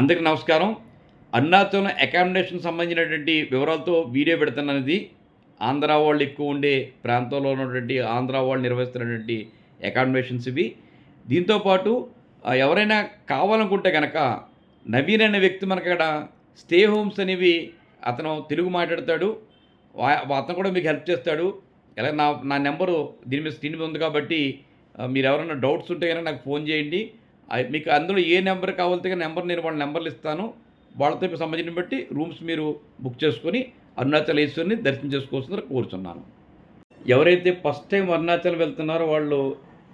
అందరికీ నమస్కారం. అరుణాచలం అకామిడేషన్ సంబంధించినటువంటి వివరాలతో వీడియో పెడుతున్నది ఆంధ్ర వాళ్ళు ఎక్కువ ఉండే ప్రాంతంలో ఉన్నటువంటి ఆంధ్ర వాళ్ళు నిర్వహిస్తున్నటువంటి అకామిడేషన్స్ ఇవి. దీంతోపాటు ఎవరైనా కావాలనుకుంటే కనుక నవీన్ అనే వ్యక్తి మనకు అక్కడ స్టే హోమ్స్ అనేవి అతను తెలుగు మాట్లాడతాడు. వా- అతను కూడా మీకు హెల్ప్ చేస్తాడు. ఎలా నా నా నెంబరు దీని మీద స్క్రీన్ మీద ఉంది కాబట్టి మీరు ఎవరైనా డౌట్స్ ఉంటే కనుక నాకు ఫోన్ చేయండి. మీకు అందులో ఏ నెంబర్ కావాలితే నెంబర్ నేను వాళ్ళ నెంబర్లు ఇస్తాను. వాళ్ళతో మీకు సంబంధించిన బట్టి రూమ్స్ మీరు బుక్ చేసుకొని అరుణాచలేశ్వరిని దర్శనం చేసుకోవాల్సిందని కోరుచున్నాను. ఎవరైతే ఫస్ట్ టైం అరుణాచల్ వెళ్తున్నారో వాళ్ళు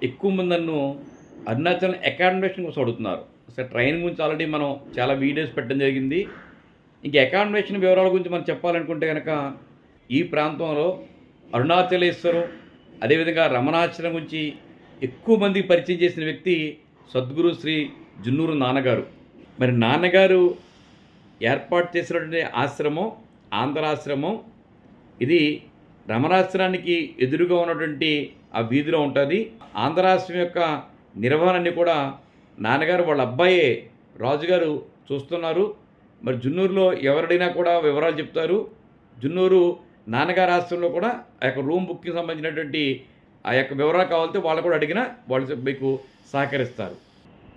ఎక్కువ మంది నన్ను అరుణాచల్ అకామిడేషన్ కోసం అడుగుతున్నారు. అసలు ట్రైన్ గురించి ఆల్రెడీ మనం చాలా వీడియోస్ పెట్టడం జరిగింది. ఇంక అకామిడేషన్ వివరాల గురించి మనం చెప్పాలనుకుంటే కనుక ఈ ప్రాంతంలో అరుణాచలేశ్వరం అదేవిధంగా రమణాచలం గురించి ఎక్కువ మందికి పరిచయం చేసిన వ్యక్తి సద్గురు శ్రీ జున్నూరు నాన్నగారు. మరి నాన్నగారు ఏర్పాటు చేసినటువంటి ఆశ్రమం ఆంధ్రాశ్రమం ఇది రమణాశ్రమానికి ఎదురుగా ఉన్నటువంటి ఆ వీధిలో ఉంటుంది. ఆంధ్రాశ్రమం యొక్క నిర్వహణని కూడా నాన్నగారు వాళ్ళ అబ్బాయే రాజుగారు చూస్తున్నారు. మరి జున్నూరులో ఎవరడినా కూడా వివరాలు చెప్తారు. జున్నూరు నాన్నగారు ఆశ్రమంలో కూడా ఆ యొక్క రూమ్ బుక్కి సంబంధించినటువంటి ఆ యొక్క వివరాలు కావాలంటే వాళ్ళు కూడా అడిగినా వాళ్ళు మీకు సహకరిస్తారు.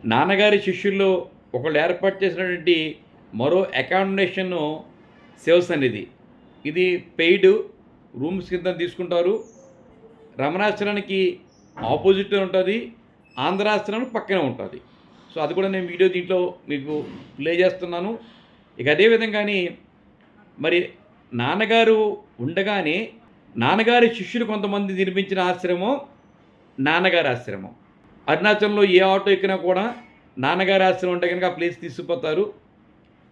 నాన్నగారి శిష్యుల్లో ఒకళ్ళు ఏర్పాటు చేసినటువంటి మరో అకామిడేషన్ అనేది ఇది పెయిడ్ రూమ్స్ కింద తీసుకుంటారు. రమణాశ్రమానికి ఆపోజిట్ ఉంటుంది. ఆంధ్రాశ్రమం పక్కనే ఉంటుంది. సో అది కూడా నేను వీడియో దీంట్లో మీకు ప్లే చేస్తున్నాను. ఇక అదేవిధంగాని మరి నాన్నగారు ఉండగానే నాన్నగారి శిష్యులు కొంతమంది నిర్మించిన ఆశ్రమం నాన్నగారి ఆశ్రమం. అరుణాచలంలో ఏ ఆటో ఎక్కినా కూడా నాన్నగారి ఆశ్రమం ఉంటే కనుక ఆ ప్లేస్ తీసుకుపోతారు.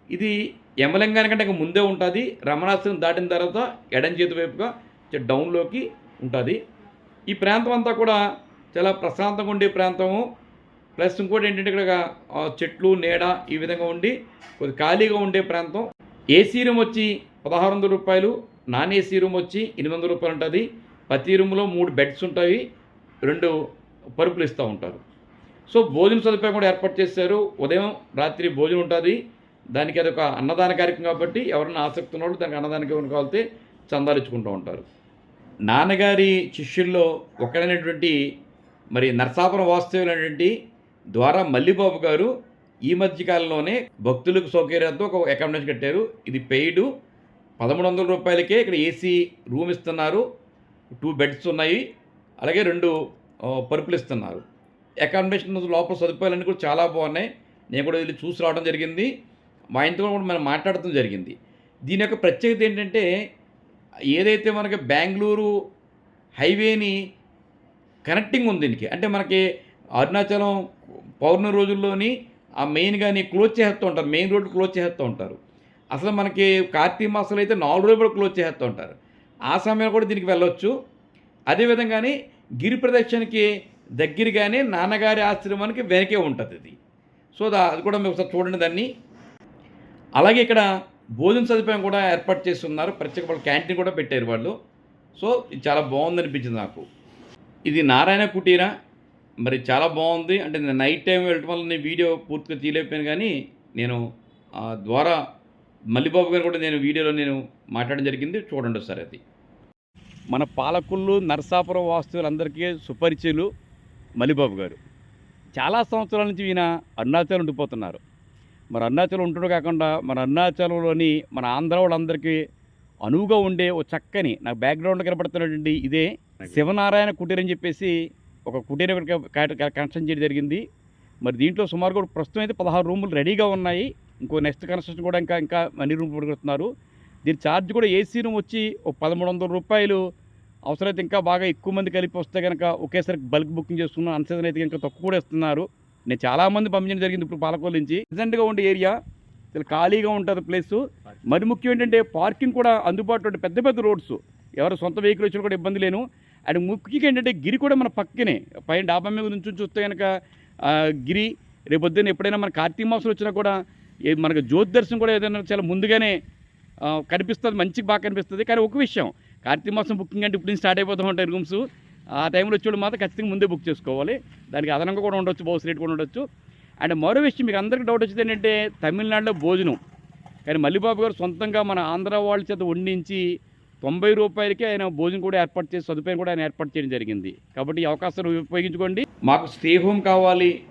ఇది యమలింగానికంటే ఇంకా ముందే ఉంటుంది. రమణాశ్రమం దాటిన తర్వాత ఎడం చేతి వైపుగా డౌన్లోకి ఉంటుంది. ఈ ప్రాంతం అంతా కూడా చాలా ప్రశాంతంగా ఉండే ప్రాంతము. ప్లస్ ఇంకోటి ఏంటంటే ఇక్కడ చెట్లు నీడ ఈ విధంగా ఉండి కొద్ది ఖాళీగా ఉండే ప్రాంతం. ఏసీ రూమ్ వచ్చి పదహారు వందల రూపాయలు నాన్ ఏసీ రూమ్ వచ్చి ఎనిమిది వందల రూపాయలు ఉంటుంది. ప్రతి రూమ్లో మూడు బెడ్స్ ఉంటాయి. రెండు పరుపులు ఇస్తూ ఉంటారు. సో భోజన సదుపాయం కూడా ఏర్పాటు చేశారు. ఉదయం రాత్రి భోజనం ఉంటుంది. దానికి అదొక అన్నదాన కార్యక్రమం కాబట్టి ఎవరైనా ఆసక్తి ఉన్న దానికి అన్నదానికి ఏమైనా కావాలితే చందాలు ఇచ్చుకుంటూ ఉంటారు. నాన్నగారి శిష్యుల్లో ఒకడైనటువంటి మరి నరసాపురం వాస్తవ్యులైనటువంటి ద్వారా మల్లిబాబు గారు ఈ మధ్యకాలంలోనే భక్తులకు సౌకర్యంతో ఒక అకామిడేషన్ కట్టారు. ఇది పెయిడ్ పదమూడు వందల రూపాయలకే ఇక్కడ ఏసీ రూమ్ ఇస్తున్నారు. టూ బెడ్స్ ఉన్నాయి. అలాగే రెండు పరుపులు ఇస్తున్నారు. అకామిడేషన్ లోపల సదుపాయాలన్నీ కూడా చాలా బాగున్నాయి. నేను కూడా వెళ్ళి చూసి రావడం జరిగింది. మా ఇంట్లో కూడా మనం మాట్లాడటం జరిగింది. దీని యొక్క ప్రత్యేకత ఏంటంటే ఏదైతే మనకి బెంగళూరు హైవేని కనెక్టింగ్ ఉంది దీనికి అంటే మనకి అరుణాచలం పౌర్ణమి రోజుల్లోని ఆ మెయిన్ కానీ క్లోజ్ చేస్తూ ఉంటారు. మెయిన్ రోడ్డు క్లోజ్ చేస్తూ ఉంటారు. అసలు మనకి కార్తీక మాసంలో అయితే నాలుగు రోజులు కూడా క్లోజ్ చేస్తూ ఉంటారు. ఆ సమయంలో కూడా దీనికి వెళ్ళొచ్చు. అదేవిధంగానే గిరి ప్రదక్షిణకి దగ్గరగానే నాన్నగారి ఆశ్రమానికి వెనకే ఉంటుంది ఇది. సో అది కూడా మీరు ఒకసారి చూడండి దాన్ని. అలాగే ఇక్కడ భోజన సదుపాయం కూడా ఏర్పాటు చేస్తున్నారు ప్రత్యేక వాళ్ళు క్యాంటీన్ కూడా పెట్టారు వాళ్ళు. సో ఇది చాలా బాగుంది అనిపించింది నాకు. ఇది నారాయణ కుటీరా. మరి చాలా బాగుంది. అంటే నేను నైట్ టైం వెళ్ళటం వల్ల నేను వీడియో పూర్తిగా తీయలేకపోయాను కానీ నేను ద్వారా మల్లిబాబు గారు కూడా నేను వీడియోలో నేను మాట్లాడడం జరిగింది. చూడండి ఒకసారి అది. మన పాలకుళ్ళు నరసాపురం వాస్తువులందరికీ సుపరిచయులు మల్లిబాబు గారు. చాలా సంవత్సరాల నుంచి ఈయన అరుణాచలం ఉండిపోతున్నారు. మరి అరుణాచలం ఉంటూ కాకుండా మన అరుణాచలంలోని మన ఆంధ్ర వాళ్ళందరికీ అనువుగా ఉండే ఓ చక్కని నాకు బ్యాక్గ్రౌండ్ కనపడుతున్నటువంటి ఇదే శివనారాయణ కుటీర్ అని చెప్పేసి ఒక కుటీర కన్స్ట్రక్షన్ చేయడం జరిగింది. మరి దీంట్లో సుమారు కూడా ప్రస్తుతం అయితే పదహారు రూములు రెడీగా ఉన్నాయి. ఇంకో నెక్స్ట్ కన్స్ట్రక్షన్ కూడా ఇంకా ఇంకా అన్ని రూమ్ పెడుతున్నారు దీని ఛార్జ్ కూడా ఏసీ రూమ్ వచ్చి ఒక పదమూడు వందల రూపాయలు. అవసరమైతే ఇంకా బాగా ఎక్కువ మంది కలిపి వస్తే కనుక ఒకేసారి బల్క్ బుకింగ్ చేసుకున్న అన్సీజన్ అయితే ఇంకా తక్కువ కూడా ఇస్తున్నారు. నేను చాలామంది పంపించడం జరిగింది ఇప్పుడు పాలకోల నుంచి. ప్రజెంట్గా ఉండే ఏరియా చాలా ఖాళీగా ఉంటుంది ప్లేస్ మరి ముఖ్యం ఏంటంటే పార్కింగ్ కూడా అందుబాటులో ఉండే పెద్ద పెద్ద రోడ్స్ ఎవరు సొంత వెహికల్ వచ్చినా కూడా ఇబ్బంది లేను. అండ్ ముఖ్యంగా ఏంటంటే గిరి కూడా మన పక్కనే. పైన డాబా మీద నుంచి చూస్తే కనుక గిరి రేపొద్దున పొద్దున్న ఎప్పుడైనా మన కార్తీక మాసం వచ్చినా కూడా మనకు జ్యోతి దర్శనం కూడా ఏదైనా చాలా ముందుగానే కనిపిస్తుంది మంచి బాగా కనిపిస్తుంది. కానీ ఒక విషయం కార్తీక మాసం బుకింగ్ అంటే ఇప్పుడు స్టార్ట్ అయిపోతూ ఉంటాయి రూమ్స్. ఆ టైంలో వచ్చేవాళ్ళు మాత్రం ఖచ్చితంగా ముందే బుక్ చేసుకోవాలి. దానికి అదనంగా కూడా ఉండొచ్చు బౌస్ రేట్ కూడా ఉండొచ్చు. అండ్ మరో విషయం మీకు అందరికీ డౌట్ వచ్చింది ఏంటంటే తమిళనాడులో భోజనం. కానీ మల్లిబాబు గారు సొంతంగా మన ఆంధ్ర వాళ్ళ చేత వండించి తొంభై రూపాయలకే ఆయన భోజనం కూడా ఏర్పాటు చేసి సదుపాయం కూడా ఆయన ఏర్పాటు చేయడం జరిగింది. కాబట్టి ఈ అవకాశాన్ని ఉపయోగించుకోండి. మాకు స్టే హోమ్ కావాలి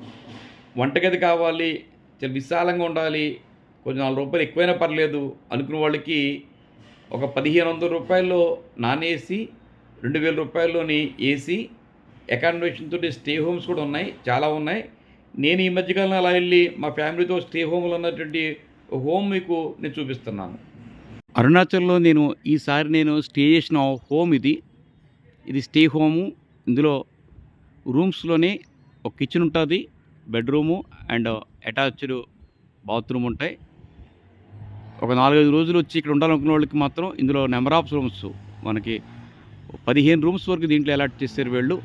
వంటగది కావాలి చాలా విశాలంగా ఉండాలి. కొంచెం నాలుగు రూపాయలు ఎక్కువైనా పర్లేదు. అనుకున్న వాళ్ళకి ఒక పదిహేను వందల రూపాయల్లో నాన్ ఏసీ రెండు వేల రూపాయల్లోని ఏసీ అకామిడేషన్తో స్టే హోమ్స్ కూడా ఉన్నాయి చాలా ఉన్నాయి. నేను ఈ మధ్యకాలంలో అలా వెళ్ళి మా ఫ్యామిలీతో స్టే హోమ్లో ఉన్నటువంటి హోమ్ మీకు నేను చూపిస్తున్నాను. అరుణాచల్లో నేను ఈసారి నేను స్టే చేసిన హోమ్ ఇది. ఇది స్టే హోము. ఇందులో రూమ్స్లోనే ఒక కిచెన్ ఉంటుంది బెడ్రూము అండ్ అటాచ్డ్ బాత్రూమ్ ఉంటాయి. ఒక నాలుగైదు రోజులు వచ్చి ఇక్కడ ఉండాలనుకున్న వాళ్ళకి మాత్రం ఇందులో నెంబర్ ఆఫ్ రూమ్స్ మనకి పదిహేను రూమ్స్ వరకు దీంట్లో అలాట్ చేశారు వీళ్ళు.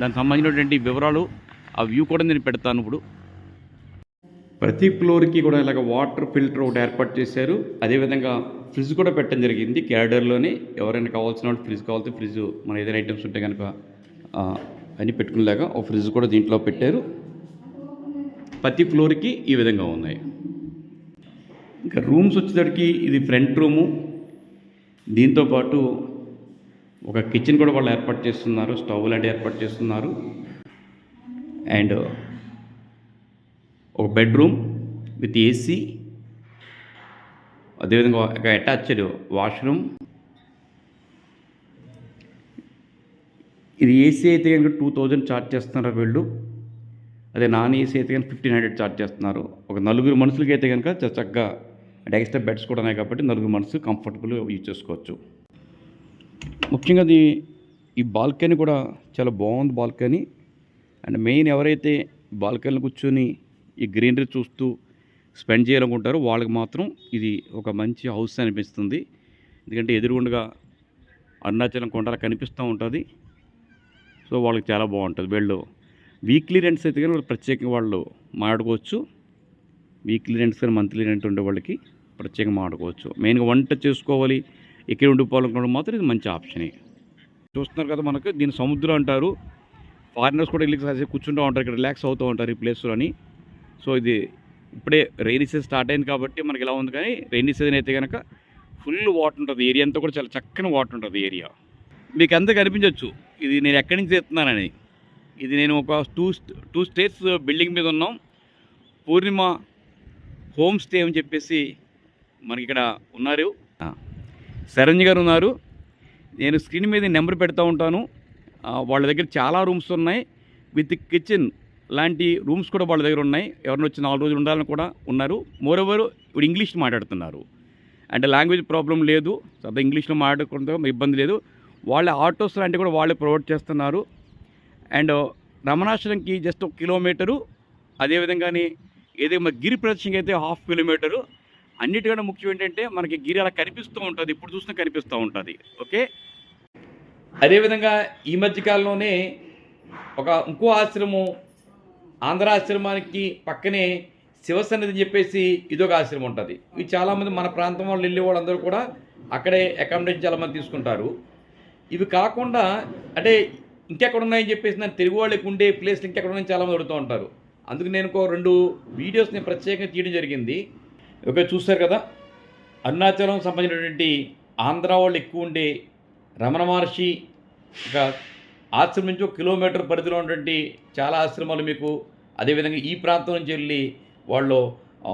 దానికి సంబంధించినటువంటి వివరాలు ఆ వ్యూ కూడా నేను పెడతాను ఇప్పుడు. ప్రతి ఫ్లోర్కి కూడా ఇలాగ వాటర్ ఫిల్టర్ ఒకటి ఏర్పాటు చేశారు. అదేవిధంగా ఫ్రిడ్జ్ కూడా పెట్టడం జరిగింది. క్యారిడర్లోనే ఎవరైనా కావాల్సిన వాళ్ళు ఫ్రిడ్జ్ కావాల్సి ఫ్రిడ్జ్ మన ఏదైనా ఐటమ్స్ ఉంటే కనుక అని పెట్టుకునేలాగా ఒక ఫ్రిడ్జ్ కూడా దీంట్లో పెట్టారు. ప్రతి ఫ్లోర్కి ఈ విధంగా ఉన్నాయి. ఇంకా రూమ్స్ వచ్చేసరికి ఇది ఫ్రంట్ రూము. దీంతో పాటు ఒక కిచెన్ కూడా వాళ్ళు ఏర్పాటు చేస్తున్నారు. స్టవ్ లాంటి ఏర్పాటు చేస్తున్నారు. అండ్ ఒక బెడ్రూమ్ విత్ ఏసీ. అదేవిధంగా ఒక అటాచ్డ్ వాష్రూమ్. ఇది ఏసీ అయితే కనుక టూ థౌజండ్ ఛార్జ్ చేస్తున్నారు వీళ్ళు. అదే నాన్ ఏసీ అయితే కనుక ఫిఫ్టీన్ హండ్రెడ్ ఛార్జ్ చేస్తున్నారు. ఒక నలుగురు మనుషులకి అయితే కనుక చక్కగా అంటే ఎక్స్ట్రా బెడ్స్ కూడా ఉన్నాయి కాబట్టి నలుగురు మనుషులు కంఫర్టబుల్గా యూజ్ చేసుకోవచ్చు. ముఖ్యంగా అది ఈ బాల్కనీ కూడా చాలా బాగుంది బాల్కనీ. అండ్ మెయిన్ ఎవరైతే బాల్కనీలో కూర్చొని ఈ గ్రీనరీ చూస్తూ స్పెండ్ చేయాలనుకుంటారో. వాళ్ళకి మాత్రం ఇది ఒక మంచి హౌస్ అనిపిస్తుంది. ఎందుకంటే ఎదురుగుండగా అరుణాచలం కొండలా కనిపిస్తూ ఉంటుంది. సో వాళ్ళకి చాలా బాగుంటుంది. వీళ్ళు వీక్లీ రెంట్స్ అయితే కానీ వాళ్ళు ప్రత్యేకంగా వాళ్ళు మాట్లాడుకోవచ్చు. వీక్లీ రెంట్స్ కానీ మంత్లీ రెంట్ ఉండే వాళ్ళకి ప్రత్యేకంగా మాట్లాడుకోవచ్చు. మెయిన్గా వంట చేసుకోవాలి. ఇక్కడ ఉండిపోవాలనుకోవడం మాత్రం ఇది మంచి ఆప్షనే. చూస్తున్నారు కదా మనకు దీని సముద్రం అంటారు. ఫారినర్స్ కూడా వెళ్ళి కూర్చుంటూ ఉంటారు. ఇక్కడ రిలాక్స్ అవుతూ ఉంటారు ఈ ప్లేస్లోని సో ఇది ఇప్పుడే రైనీ సీజన్ స్టార్ట్ అయింది కాబట్టి మనకి ఇలా ఉంది కానీ రైనీ సీజన్ అయితే కనుక ఫుల్ వాటర్ ఉంటుంది. ఏరియా అంతా కూడా చాలా చక్కని వాటర్ ఉంటుంది ఏరియా మీకు అంతా కనిపించవచ్చు ఇది నేను ఎక్కడి నుంచి తెస్తున్నానని. ఇది నేను ఒక టూ టూ స్టేట్స్ బిల్డింగ్ మీద ఉన్నాం. పూర్ణిమ హోమ్ స్టే అని చెప్పేసి మనకి ఇక్కడ ఉన్నారు. సరంజ్ గారు ఉన్నారు. నేను స్క్రీన్ మీద నెంబర్ పెడతా ఉంటాను. వాళ్ళ దగ్గర చాలా రూమ్స్ ఉన్నాయి. విత్ కిచెన్ లాంటి రూమ్స్ కూడా వాళ్ళ దగ్గర ఉన్నాయి. ఎవరిని వచ్చి నాలుగు రోజులు ఉండాలని కూడా ఉన్నారు. మోరెవర్ ఇప్పుడు ఇంగ్లీష్ మాట్లాడుతున్నారు. అంటే లాంగ్వేజ్ ప్రాబ్లం లేదు. సదా ఇంగ్లీష్లో మాట్లాడుకోవడం ఇబ్బంది లేదు. వాళ్ళ ఆటోస్ లాంటివి కూడా వాళ్ళే ప్రొవైడ్ చేస్తున్నారు. అండ్ రమణాశ్రమంకి జస్ట్ ఒక కిలోమీటరు. అదేవిధంగానే ఏదో మన గిరి ప్రదర్శనకి అయితే హాఫ్ కిలోమీటరు. అన్నిటికన్నా ముఖ్యం ఏంటంటే మనకి గిరి అలా కనిపిస్తూ ఉంటుంది. ఇప్పుడు చూసినా కనిపిస్తూ ఉంటుంది. ఓకే? అదేవిధంగా ఈ మధ్యకాలంలోనే ఒక ఇంకో ఆశ్రమం ఆంధ్రాశ్రమానికి పక్కనే శివసన్నిధి అని చెప్పేసి ఇదొక ఆశ్రమం ఉంటుంది. ఇది చాలామంది మన ప్రాంతం వాళ్ళు వెళ్ళే వాళ్ళందరూ కూడా అక్కడే అకామిడేషన్ చాలామంది తీసుకుంటారు. ఇవి కాకుండా అంటే ఇంకెక్కడ ఉన్నాయని చెప్పేసి నేను తెలుగు వాళ్ళకి ఉండే ప్లేస్లు ఇంకెక్కడ ఉన్నాయని చాలామంది అడుగుతూ ఉంటారు. అందుకు నేను ఒక రెండు వీడియోస్ నేను ప్రత్యేకంగా తీయడం జరిగింది. ఓకే చూస్తారు కదా? అరుణాచలం సంబంధించినటువంటి ఆంధ్ర వాళ్ళు ఎక్కువ ఉండే రమణ మహర్షి ఒక ఆశ్రమం నుంచి ఒక కిలోమీటర్ పరిధిలో ఉన్నటువంటి చాలా ఆశ్రమాలు మీకు అదేవిధంగా ఈ ప్రాంతం నుంచి వెళ్ళి వాళ్ళు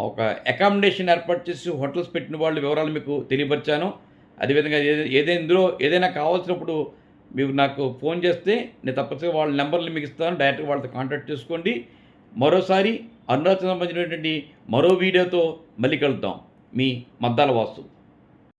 ఒక అకామిడేషన్ ఏర్పాటు చేసి హోటల్స్ పెట్టిన వాళ్ళ వివరాలు మీకు తెలియపరిచాను. అదేవిధంగా ఏదైనా ఏదైనా ఇందులో ఏదైనా కావాల్సినప్పుడు మీరు నాకు ఫోన్ చేస్తే నేను తప్పనిసరిగా వాళ్ళ నెంబర్లు మీకు ఇస్తాను. డైరెక్ట్గా వాళ్ళతో కాంటాక్ట్ చేసుకోండి. మరోసారి అరుణాచల్ సంబంధించినటువంటి మరో వీడియోతో మళ్ళీ కలుద్దాం. మీ మద్దాల వాసు.